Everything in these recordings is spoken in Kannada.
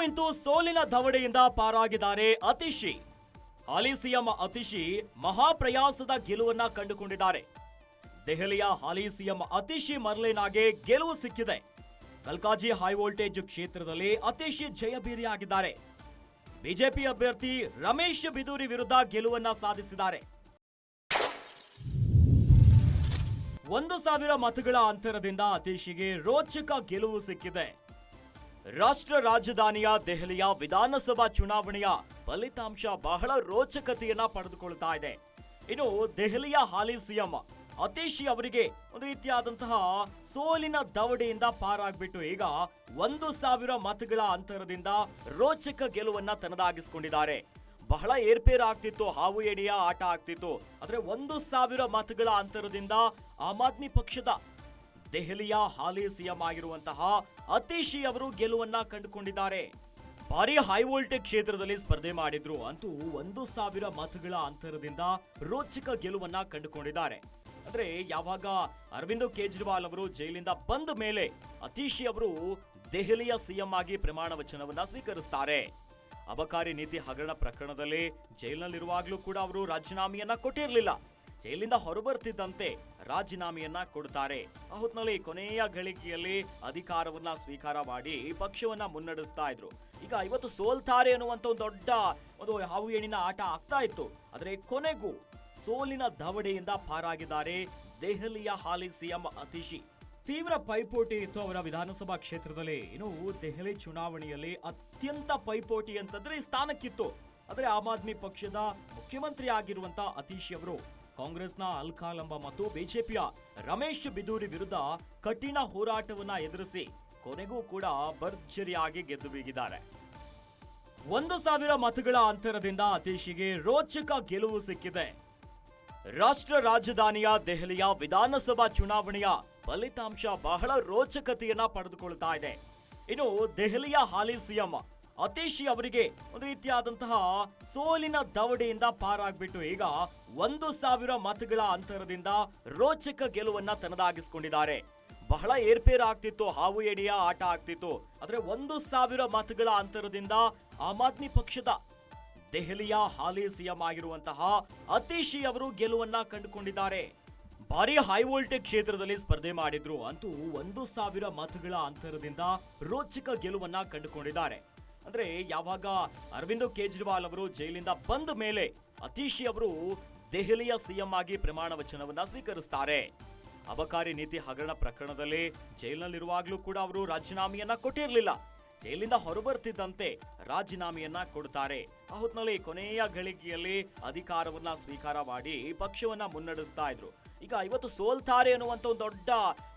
ಇದಂತೂ ಸೋಲಿನ ದವಡೆಯಿಂದ ಪಾರಾಗಿದ್ದಾರೆ ಅತಿಶಿ. ಹಾಲಿ ಸಿಎಂ ಅತಿಶಿ ಮಹಾಪ್ರಯಾಸದ ಗೆಲುವನ್ನ ಕಂಡುಕೊಂಡಿದ್ದಾರೆ. ದೆಹಲಿಯ ಹಾಲಿ ಸಿಎಂ ಅತಿಶಿ ಮರ್ಲೇನಾಗೆ ಗೆಲುವು ಸಿಕ್ಕಿದೆ. ಕಲ್ಕಾಜಿ ಹೈ ವೋಲ್ಟೇಜ್ ಕ್ಷೇತ್ರದಲ್ಲಿ ಅತಿಶಿ ಜಯಬೀರಿಯಾಗಿದ್ದಾರೆ ಬಿಜೆಪಿ ಅಭ್ಯರ್ಥಿ ರಮೇಶ್ ಬಿದೂರಿ ವಿರುದ್ಧ ಗೆಲುವನ್ನ ಸಾಧಿಸಿದ್ದಾರೆ. ಒಂದು ಸಾವಿರ ಮತಗಳ ಅಂತರದಿಂದ ಅತೀಶಿಗೆ ರೋಚಕ ಗೆಲುವು ಸಿಕ್ಕಿದೆ. ರಾಷ್ಟ್ರ ರಾಜಧಾನಿಯ ದೆಹಲಿಯ ವಿಧಾನಸಭಾ ಚುನಾವಣೆಯ ಫಲಿತಾಂಶ ಬಹಳ ರೋಚಕತೆಯನ್ನ ಪಡೆದುಕೊಳ್ತಾ ಇದೆ. ಇನ್ನು ದೆಹಲಿಯ ಹಾಲಿ ಸಿಎಂ ಅತೀಶಿ ಅವರಿಗೆ ಒಂದು ರೀತಿಯಾದಂತಹ ಸೋಲಿನ ದವಡೆಯಿಂದ ಪಾರಾಗ್ಬಿಟ್ಟು ಈಗ ಒಂದು ಸಾವಿರ ಮತಗಳ ಅಂತರದಿಂದ ರೋಚಕ ಗೆಲುವನ್ನ ತನ್ನದಾಗಿಸಿಕೊಂಡಿದ್ದಾರೆ. ಬಹಳ ಏರ್ಪೇರ್ ಆಗ್ತಿತ್ತು, ಹಾವು ಎಡೆಯ ಆಟ ಆಗ್ತಿತ್ತು. ಆದರೆ ಒಂದು ಸಾವಿರ ಮತಗಳ ಅಂತರದಿಂದ ಆಮ್ ಆದ್ಮಿ ಪಕ್ಷದ ದೆಹಲಿಯ ಹಾಲಿ ಸಿಎಂ ಆಗಿರುವಂತಹ ಅತೀಶಿ ಅವರು ಗೆಲುವನ್ನ ಕಂಡುಕೊಂಡಿದ್ದಾರೆ. ಭಾರಿ ಹೈ ವೋಲ್ಟೇಜ್ ಕ್ಷೇತ್ರದಲ್ಲಿ ಸ್ಪರ್ಧೆ ಮಾಡಿದ್ರು ಅಂತೂ ಒಂದು ಸಾವಿರ ಮತಗಳ ಅಂತರದಿಂದ ರೋಚಕ ಗೆಲುವನ್ನ ಕಂಡುಕೊಂಡಿದ್ದಾರೆ. ಅಂದ್ರೆ ಯಾವಾಗ ಅರವಿಂದ್ ಕೇಜ್ರಿವಾಲ್ ಅವರು ಜೈಲಿಂದ ಬಂದ ಮೇಲೆ ಅತೀಶಿ ಅವರು ದೆಹಲಿಯ ಸಿಎಂ ಆಗಿ ಪ್ರಮಾಣ ವಚನವನ್ನ ಸ್ವೀಕರಿಸ್ತಾರೆ. ಅಬಕಾರಿ ನೀತಿ ಹಗರಣ ಪ್ರಕರಣದಲ್ಲಿ ಜೈಲಿನಲ್ಲಿರುವಾಗಲೂ ಕೂಡ ಅವರು ರಾಜೀನಾಮೆಯನ್ನ ಕೊಟ್ಟಿರಲಿಲ್ಲ. ಜೈಲಿಂದ ಹೊರಬರ್ತಿದ್ದಂತೆ ರಾಜೀನಾಮೆಯನ್ನ ಕೊಡ್ತಾರೆ. ಆ ಹೊತ್ನಲ್ಲಿ ಕೊನೆಯ ಗಳಿಕೆಯಲ್ಲಿ ಅಧಿಕಾರವನ್ನ ಸ್ವೀಕಾರ ಮಾಡಿ ಪಕ್ಷವನ್ನ ಮುನ್ನಡೆಸ್ತಾ ಇದ್ರು. ಈಗ ಇವತ್ತು ಸೋಲ್ತಾರೆ ಅನ್ನುವಂತ ಒಂದು ದೊಡ್ಡ ಒಂದು ಹಾವು ಏಣಿನ ಆಟ ಆಗ್ತಾ ಇತ್ತು. ಆದ್ರೆ ಕೊನೆಗೂ ಸೋಲಿನ ದವಡೆಯಿಂದ ಪಾರಾಗಿದ್ದಾರೆ ದೆಹಲಿಯ ಹಾಲಿ ಸಿಎಂ ಅತಿಶಿ. ತೀವ್ರ ಪೈಪೋಟಿ ಇತ್ತು ಅವರ ವಿಧಾನಸಭಾ ಕ್ಷೇತ್ರದಲ್ಲಿ. ಇನ್ನು ದೆಹಲಿ ಚುನಾವಣೆಯಲ್ಲಿ ಅತ್ಯಂತ ಪೈಪೋಟಿ ಅಂತಂದ್ರೆ ಸ್ಥಾನಕ್ಕಿತ್ತು. ಆದ್ರೆ ಆಮ್ ಆದ್ಮಿ ಪಕ್ಷದ ಮುಖ್ಯಮಂತ್ರಿ ಆಗಿರುವಂತ ಅತೀಶ್ ಅವರು ಕಾಂಗ್ರೆಸ್ನ ಅಲ್ಕಾಲಂಬ ಮತ್ತು ಬಿಜೆಪಿಯ ರಮೇಶ್ ಬಿದೂರಿ ವಿರುದ್ಧ ಕಠಿಣ ಹೋರಾಟವನ್ನ ಎದುರಿಸಿ ಕೊನೆಗೂ ಕೂಡ ಭರ್ಜರಿಯಾಗಿ ಗೆದ್ದು ಬೀಗಿದ್ದಾರೆ. ಒಂದು ಸಾವಿರ ಮತಗಳ ಅಂತರದಿಂದ ಅತೀಶಿಗೆ ರೋಚಕ ಗೆಲುವು ಸಿಕ್ಕಿದೆ. ರಾಷ್ಟ್ರ ರಾಜಧಾನಿಯ ದೆಹಲಿಯ ವಿಧಾನಸಭಾ ಚುನಾವಣೆಯ ಫಲಿತಾಂಶ ಬಹಳ ರೋಚಕತೆಯನ್ನ ಪಡೆದುಕೊಳ್ತಾ ಇದೆ. ಇನ್ನು ದೆಹಲಿಯ ಹಾಲಿ ಸಿಎಂ ಅತೀಶಿ ಅವರಿಗೆ ಒಂದು ರೀತಿಯಾದಂತಹ ಸೋಲಿನ ದವಡೆಯಿಂದ ಪಾರಾಗ್ಬಿಟ್ಟು ಈಗ ಒಂದು ಸಾವಿರ ಮತಗಳ ಅಂತರದಿಂದ ರೋಚಕ ಗೆಲುವನ್ನ ತನ್ನದಾಗಿಸಿಕೊಂಡಿದ್ದಾರೆ. ಬಹಳ ಏರ್ಪೇರ್ ಆಗ್ತಿತ್ತು, ಹಾವು ಎಡೆಯ ಆಟ ಆಗ್ತಿತ್ತು. ಆದ್ರೆ ಒಂದು ಸಾವಿರ ಮತಗಳ ಅಂತರದಿಂದ ಆಮ್ ಆದ್ಮಿ ಪಕ್ಷದ ದೆಹಲಿಯ ಹಾಲಿ ಸಿಎಂ ಆಗಿರುವಂತಹ ಅತೀಶಿ ಅವರು ಗೆಲುವನ್ನ ಕಂಡುಕೊಂಡಿದ್ದಾರೆ. ಭಾರಿ ಹೈ ವೋಲ್ಟೇಜ್ ಕ್ಷೇತ್ರದಲ್ಲಿ ಸ್ಪರ್ಧೆ ಮಾಡಿದ್ರು ಅಂತೂ ಒಂದು ಸಾವಿರ ಮತಗಳ ಅಂತರದಿಂದ ರೋಚಕ ಗೆಲುವನ್ನ ಕಂಡುಕೊಂಡಿದ್ದಾರೆ. ಅಂದ್ರೆ ಯಾವಾಗ ಅರವಿಂದ್ ಕೇಜ್ರಿವಾಲ್ ಅವರು ಜೈಲಿಂದ ಬಂದ ಮೇಲೆ ಅತೀಶಿ ಅವರು ದೆಹಲಿಯ ಸಿಎಂ ಆಗಿ ಪ್ರಮಾಣ ವಚನವನ್ನ ಸ್ವೀಕರಿಸ್ತಾರೆ. ಅಬಕಾರಿ ನೀತಿ ಹಗರಣ ಪ್ರಕರಣದಲ್ಲಿ ಜೈಲಿನಲ್ಲಿರುವಾಗಲೂ ಕೂಡ ಅವರು ರಾಜೀನಾಮೆಯನ್ನ ಕೊಟ್ಟಿರಲಿಲ್ಲ. ಜೈಲಿಂದ ಹೊರಬರ್ತಿದ್ದಂತೆ ರಾಜೀನಾಮೆಯನ್ನ ಕೊಡ್ತಾರೆ. ಆ ಹೊತ್ತಿನಲ್ಲಿ ಕೊನೆಯ ಗಳಿಗೆಯಲ್ಲಿ ಅಧಿಕಾರವನ್ನ ಸ್ವೀಕಾರ ಮಾಡಿ ಪಕ್ಷವನ್ನ ಮುನ್ನಡೆಸ್ತಾ ಇದ್ರು. ಈಗ ಇವತ್ತು ಸೋಲ್ತಾರೆ ಅನ್ನುವಂತ ಒಂದು ದೊಡ್ಡ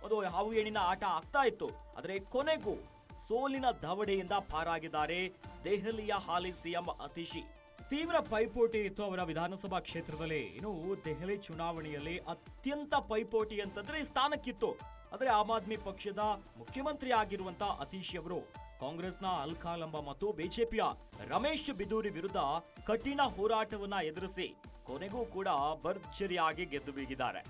ಒಂದು ಹಾವು ಏಣಿನ ಆಟ ಆಗ್ತಾ ಇತ್ತು. ಆದ್ರೆ ಕೊನೆಗೂ ಸೋಲಿನ ದವಡೆಯಿಂದ ಪಾರಾಗಿದ್ದಾರೆ ದೆಹಲಿಯ ಹಾಲಿ ಸಿಎಂ ಅತಿಶಿ. ತೀವ್ರ ಪೈಪೋಟಿ ಇತ್ತು ಅವರ ವಿಧಾನಸಭಾ ಕ್ಷೇತ್ರದಲ್ಲಿ. ಇನ್ನು ದೆಹಲಿ ಚುನಾವಣೆಯಲ್ಲಿ ಅತ್ಯಂತ ಪೈಪೋಟಿ ಅಂತಂದ್ರೆ ಈ ಸ್ಥಾನಕ್ಕಿತ್ತು. ಆದ್ರೆ ಆಮ್ ಆದ್ಮಿ ಪಕ್ಷದ ಮುಖ್ಯಮಂತ್ರಿ ಆಗಿರುವಂತ ಅತೀಶ್ ಅವರು, ಕಾಂಗ್ರೆಸ್ನ ಅಲ್ಕಾಲಂಬ ಮತ್ತು ಬಿಜೆಪಿಯ ರಮೇಶ್ ಬಿದೂರಿ ವಿರುದ್ಧ ಕಠಿಣ ಹೋರಾಟವನ್ನ ಎದುರಿಸಿ ಕೊನೆಗೂ ಕೂಡ ಭರ್ಜರಿಯಾಗಿ ಗೆದ್ದು ಬೀಗಿದ್ದಾರೆ.